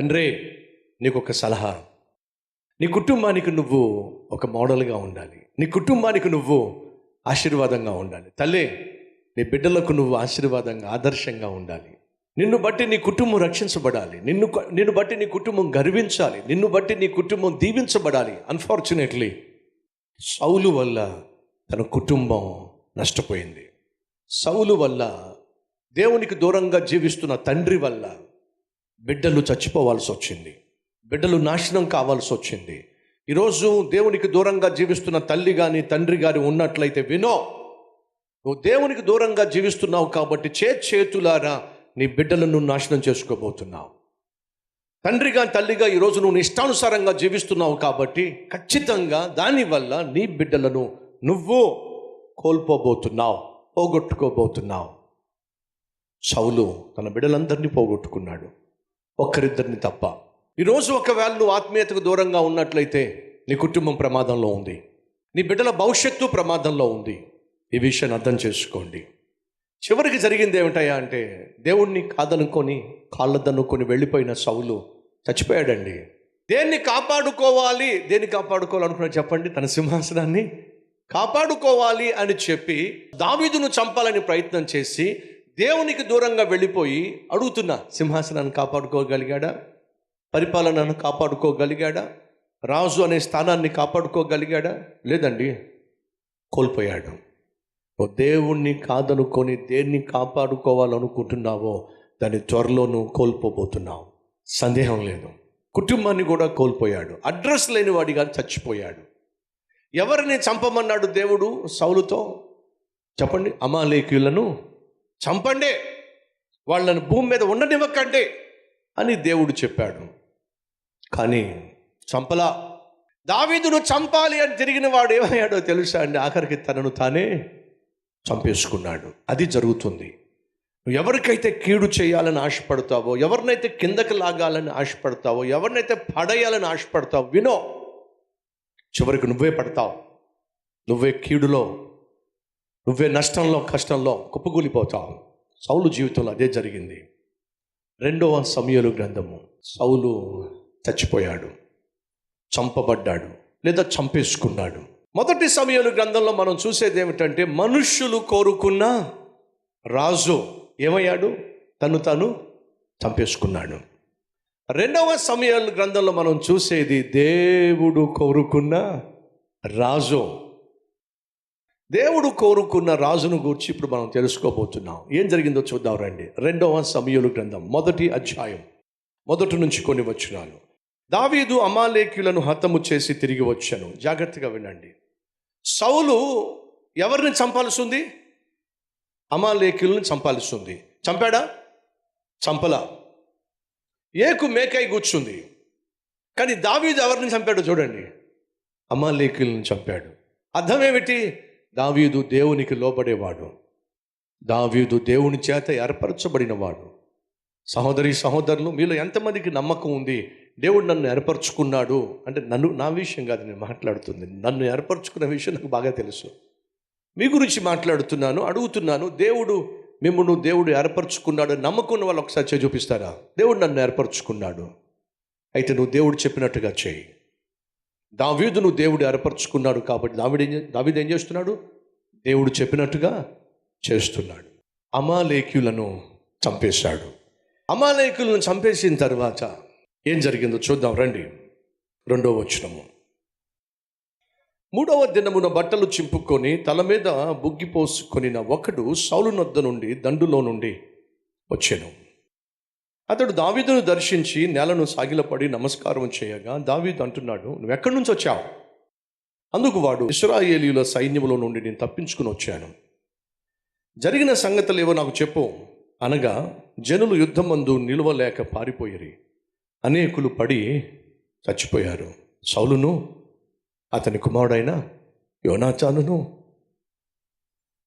తండ్రి నీకు ఒక సలహా. నీ కుటుంబానికి నువ్వు ఒక మోడల్గా ఉండాలి. నీ కుటుంబానికి నువ్వు ఆశీర్వాదంగా ఉండాలి. తల్లి నీ బిడ్డలకు నువ్వు ఆశీర్వాదంగా ఆదర్శంగా ఉండాలి. నిన్ను బట్టి నీ కుటుంబం రక్షించబడాలి. నిన్ను నిన్ను బట్టి నీ కుటుంబం గర్వించాలి. నిన్ను బట్టి నీ కుటుంబం దీవించబడాలి. అన్ఫార్చునేట్లీ సౌలు వల్ల తన కుటుంబం నష్టపోయింది. సౌలు వల్ల దేవునికి దూరంగా జీవిస్తున్న తండ్రి వల్ల బిడ్డలు చచ్చిపోవాల్సి వచ్చింది బిడ్డలు నాశనం కావాల్సి వచ్చింది ఈరోజు దేవునికి దూరంగా జీవిస్తున్న తల్లి కానీ తండ్రి కానీ ఉన్నట్లయితే వినో నువ్వు దేవునికి దూరంగా జీవిస్తున్నావు కాబట్టి చే చేతులారా నీ బిడ్డలను నాశనం చేసుకోబోతున్నావు. తండ్రిగా తల్లిగా ఈరోజు నువ్వు నీ ఇష్టానుసారంగా జీవిస్తున్నావు కాబట్టి ఖచ్చితంగా దానివల్ల నీ బిడ్డలను నువ్వు కోల్పోబోతున్నావు పోగొట్టుకోబోతున్నావు. సౌలు తన బిడ్డలందరినీ పోగొట్టుకున్నాడు. ఒక్కరిద్దరిని తప్ప. ఈరోజు ఒకవేళ నువ్వు ఆత్మీయతకు దూరంగా ఉన్నట్లయితే నీ కుటుంబం ప్రమాదంలో ఉంది. నీ బిడ్డల భవిష్యత్తు ప్రమాదంలో ఉంది. ఈ విషయాన్ని అర్థం చేసుకోండి. చివరికి జరిగింది ఏమిటయ్యా అంటే దేవుణ్ణి కాదనుకొని కాళ్ళదనుకొని వెళ్ళిపోయిన సౌలు చచ్చిపోయాడండి. దేన్ని కాపాడుకోవాలి దేన్ని కాపాడుకోవాలనుకున్నా చెప్పండి తన సింహాసనాన్ని? కాపాడుకోవాలి అని చెప్పి దావీదును చంపాలని ప్రయత్నం చేసి దేవునికి దూరంగా వెళ్ళిపోయి అడుగుతున్నా సింహాసనాన్ని కాపాడుకోగలిగాడా? పరిపాలనను కాపాడుకోగలిగాడా? రాజు అనే స్థానాన్ని కాపాడుకోగలిగాడా? లేదండి. కోల్పోయాడు. ఓ దేవుణ్ణి కాదనుకొని దేన్ని కాపాడుకోవాలనుకుంటున్నావో దాని త్వరలో నువ్వు కోల్పోబోతున్నావు. సందేహం లేదు. కుటుంబాన్ని కూడా కోల్పోయాడు. అడ్రస్ లేని వాడిగా చచ్చిపోయాడు. ఎవరిని చంపమన్నాడు దేవుడు సౌలుతో? చెప్పండి అమాలేకులను చంపండి. వాళ్ళని భూమి మీద ఉండనివ్వకండి అని దేవుడు చెప్పాడు. కానీ చంపలా. దావీదును చంపాలి అని తిరిగిన వాడు ఏమయ్యాడో తెలుసా అండి? ఆఖరికి తనను తానే చంపేసుకున్నాడు. అది జరుగుతుంది. నువ్వు ఎవరికైతే కీడు చేయాలని ఆశపడతావో ఎవరినైతే కిందకి లాగాలని ఆశపడతావో ఎవరినైతే పడేయాలని ఆశపడతావో వినో. చివరికి నువ్వే పడతావు. నువ్వే కీడులో నువ్వే నష్టంలో కష్టంలో కుప్పగూలిపోతావు సౌలు జీవితంలో అదే జరిగింది. రెండవ సమయలు గ్రంథము. సౌలు చచ్చిపోయాడు. చంపబడ్డాడు. లేదా చంపేసుకున్నాడు. మొదటి సమయలు గ్రంథంలో మనం చూసేది ఏమిటంటే మనుష్యులు కోరుకున్న రాజు ఏమయ్యాడు? తను తను చంపేసుకున్నాడు. రెండవ సమయాల గ్రంథంలో మనం చూసేది దేవుడు కోరుకున్న రాజు దేవుడు కోరుకున్న రాజును గురించి ఇప్పుడు మనం తెలుసుకోబోతున్నాం. ఏం జరిగిందో చూద్దాం రండి. రెండవ సమయలు గ్రంథం మొదటి అధ్యాయం. మొదటి నుంచి కొన్ని వచ్చినాను దావీదు అమాలేక్యులను హతము చేసి తిరిగి వచ్చాను. జాగ్రత్తగా వినండి. సౌలు ఎవరిని చంపాల్సి ఉంది అమాలేక్యులను చంపాల్సి ఉంది చంపాడా? చంపలా. ఏకు మేకై కూర్చుంది. కానీ దావీదు ఎవరిని చంపాడో చూడండి. అమాలేకులను చంపాడు. అర్థం ఏమిటి దావీదు దేవునికి లోబడేవాడు. దావీదు దేవుని చేత ఏర్పరచబడినవాడు. సహోదరి సహోదరులు మీలో ఎంతమందికి నమ్మకం ఉంది? దేవుడు నన్ను ఏర్పరచుకున్నాడు. అంటే నన్ను నా విషయం కాదు నేను మాట్లాడుతుంది. నన్ను ఏర్పరచుకున్న విషయం నాకు బాగా తెలుసు. మీ గురించి మాట్లాడుతున్నాను అడుగుతున్నాను. దేవుడు మిమ్మల్ని దేవుడు ఏర్పరచుకున్నాడు. నమ్మకున్న వాళ్ళు ఒకసారి చూపిస్తారా? దేవుడు నన్ను ఏర్పరచుకున్నాడు. అయితే నువ్వు దేవుడు చెప్పినట్టుగా చేయి. దావీదును దేవుడు ఏర్పరచుకున్నాడు కాబట్టి దావిడు ఏం దావీదు ఏం చేస్తున్నాడు? దేవుడు చెప్పినట్టుగా చేస్తున్నాడు. అమాలేక్యులను చంపేశాడు. అమాలేకులను చంపేసిన తర్వాత ఏం జరిగిందో చూద్దాం రండి. రెండవ వచనము. మూడవ దినమున బట్టలు చింపుకొని తల మీద బుగ్గిపోసుకొనిన ఒకడు సౌలు నొద్ద నుండి దండులో నుండి వచ్చాను. అతడు దావీదును దర్శించి నేలను సాగిలపడి నమస్కారం చేయగా దావీదు అంటున్నాడు నువ్వు ఎక్కడి నుంచి వచ్చావు? అందుకు వాడు ఇస్రాయేలీల సైన్యములో నుండి నేను తప్పించుకుని వచ్చాను. జరిగిన సంగతులు ఏవో నాకు చెప్పు. అనగా జనులు యుద్ధమందు నిలవలేక పారిపోయిరి. అనేకులు పడి చచ్చిపోయారు. సౌలును అతని కుమారుడైన యోనాచానును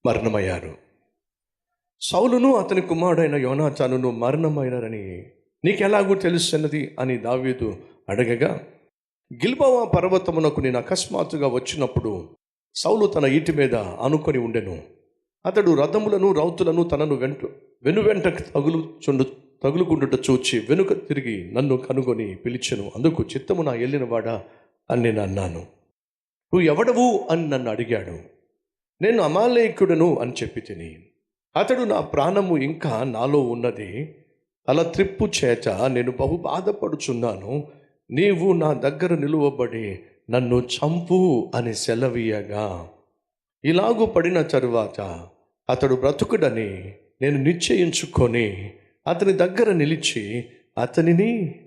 మరణమయ్యారు. సౌలును అతని కుమారుడైన యోనాచానును మరణమైనరని నీకెలాగూ తెలుస్తున్నది అని దావీదు అడగగా గిల్బవ పర్వతమునకు నేను అకస్మాత్తుగా వచ్చినప్పుడు సౌలు తన ఈటి మీద ఆనుకొని ఉండెను. అతడు రథములను రౌతులను తనను వెంట వెనువెంట తగులు చుండు తగులుకుంటుట చూచి వెనుక తిరిగి నన్ను కనుగొని పిలిచెను. అందుకు చిత్తము నా వెళ్ళినవాడా అని నేను అన్నాను. నువ్వు ఎవడవు అని నన్ను అడిగాడు. నేను అమాలేకుడను అని చెప్పి తిని అతడు నా ప్రాణము ఇంకా నాలో ఉన్నది. అలా త్రిప్పు చేత నేను బహు బాధపడుచున్నాను. నీవు నా దగ్గర నిలువబడి నన్ను చంపు అని సెలవీయగా. ఇలాగు పడిన తరువాత అతడు బ్రతుకుడని నేను నిశ్చయించుకొని అతని దగ్గర నిలిచి అతనిని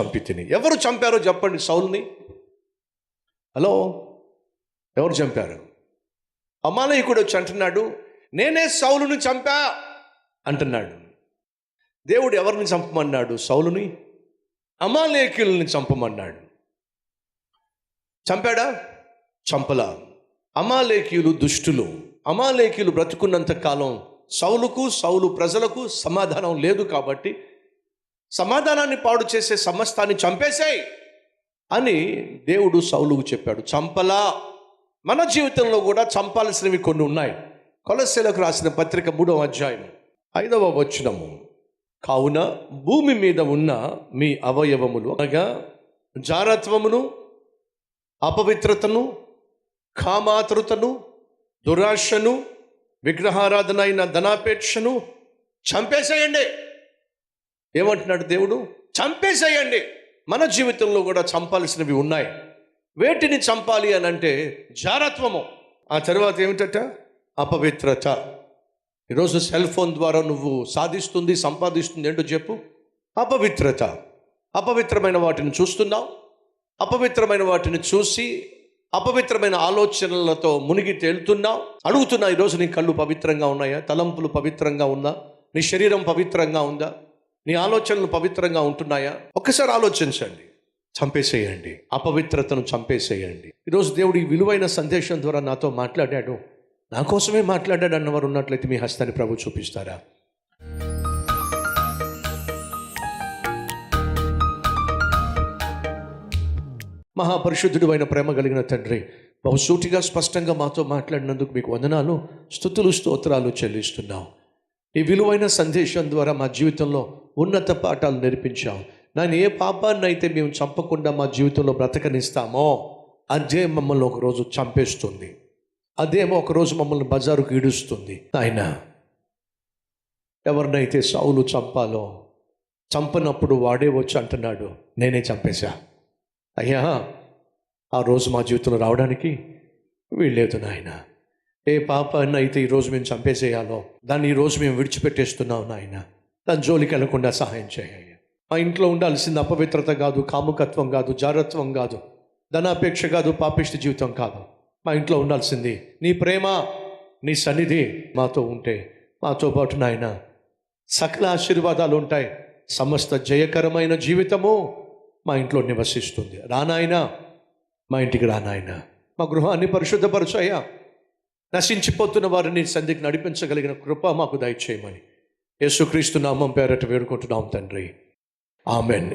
చంపి తిని. ఎవరు చంపారో చెప్పండి సౌల్ని. హలో ఎవరు చంపారు? అమాలయకుడు వచ్చి అంటున్నాడు నేనే సౌలును చంపా అంటున్నాడు. దేవుడు ఎవరిని చంపమన్నాడు? సౌలుని అమాలేకుల్ని చంపమన్నాడు. చంపాడా? చంపలా. అమాలేకీయులు దుష్టులు. అమాలేకీయులు బ్రతుకున్నంత కాలం సౌలుకు సౌలు ప్రజలకు సమాధానం లేదు కాబట్టి సమాధానాన్ని పాడు చేసే సమస్తాన్ని చంపేశాయి అని దేవుడు సౌలుకు చెప్పాడు. చంపలా. మన జీవితంలో కూడా చంపాల్సినవి కొన్ని ఉన్నాయి. కొలసెలకు రాసిన పత్రిక మూడవ అధ్యాయం ఐదవ వచనము. కావున భూమి మీద ఉన్న మీ అవయవములు అనగా జారత్వమును అపవిత్రతను కామాతృతను దురాశను విగ్రహారాధన అయిన ధనాపేక్షను చంపేసేయండి. ఏమంటున్నాడు దేవుడు? చంపేసేయండి. మన జీవితంలో కూడా చంపాల్సినవి ఉన్నాయి. వేటిని చంపాలి అని అంటే జారత్వము. ఆ తర్వాత ఏమిటట? అపవిత్రత. ఈరోజు సెల్ ఫోన్ ద్వారా నువ్వు సాధిస్తుంది సంపాదిస్తుంది ఏంటో చెప్పు. అపవిత్రత. అపవిత్రమైన వాటిని చూస్తున్నావు. అపవిత్రమైన వాటిని చూసి అపవిత్రమైన ఆలోచనలతో మునిగి తేలుతున్నావు. అడుగుతున్నా ఈరోజు నీ కళ్ళు పవిత్రంగా ఉన్నాయా? తలంపులు పవిత్రంగా ఉందా? నీ శరీరం పవిత్రంగా ఉందా? నీ ఆలోచనలు పవిత్రంగా ఉంటున్నాయా? ఒక్కసారి ఆలోచించండి. చంపేసేయండి. అపవిత్రతను చంపేసేయండి. ఈరోజు దేవుడు ఈ విలువైన సందేశం ద్వారా నాతో మాట్లాడాడు. నా కోసమే మాట్లాడాడు అన్నవారు ఉన్నట్లయితే మీ హస్తాన్ని ప్రభు చూపిస్తారా? మహాపరిశుద్ధుడు అయిన ప్రేమ కలిగిన తండ్రి బహుసూటిగా స్పష్టంగా మాతో మాట్లాడినందుకు మీకు వందనాలు స్థుతులు స్తోత్రాలు చెల్లిస్తున్నాం. ఈ విలువైన సందేశం ద్వారా మా జీవితంలో ఉన్నత పాఠాలు నేర్పించాం. నేను ఏ పాపాన్ని అయితే మేము చంపకుండా మా జీవితంలో బ్రతకనిస్తామో అదే మమ్మల్ని ఒకరోజు చంపేస్తుంది. అదేమో ఒకరోజు మమ్మల్ని బజారుకు ఈడుస్తుంది. ఆయన ఎవరినైతే సౌలు చంపాలో చంపనప్పుడు వాడే వచ్చి అంటున్నాడు నేనే చంపేశా. అయ్యా ఆ రోజు మా జీవితంలో రావడానికి వీల్లేదు నాయన. ఏ పాపాన్ని అయితే ఈరోజు మేము చంపేసేయాలో దాన్ని ఈరోజు మేము విడిచిపెట్టేస్తున్నాం నాయన. దాని జోలికి వెళ్ళకుండా సహాయం చేయ మా ఇంట్లో ఉండాల్సింది అపవిత్రత కాదు కాముకత్వం కాదు జారత్వం కాదు ధనాపేక్ష కాదు పాపిష్టి జీవితం కాదు. మా ఇంట్లో ఉండాల్సింది. నీ ప్రేమ నీ సన్నిధి మాతో ఉంటే. మాతో పాటు నాయన సకల ఆశీర్వాదాలు ఉంటాయి. సమస్త జయకరమైన జీవితము మా ఇంట్లో నివసిస్తుంది. రానాయనా మా ఇంటికి రానాయనా మా గృహాన్ని పరిశుద్ధపరచాయా నశించిపోతున్న వారిని సంధికి నడిపించగలిగిన కృప మాకు దయచేయమని. యేసుక్రీస్తు నామం పేరట వేడుకుంటున్నాం తండ్రి. ఆమెన్.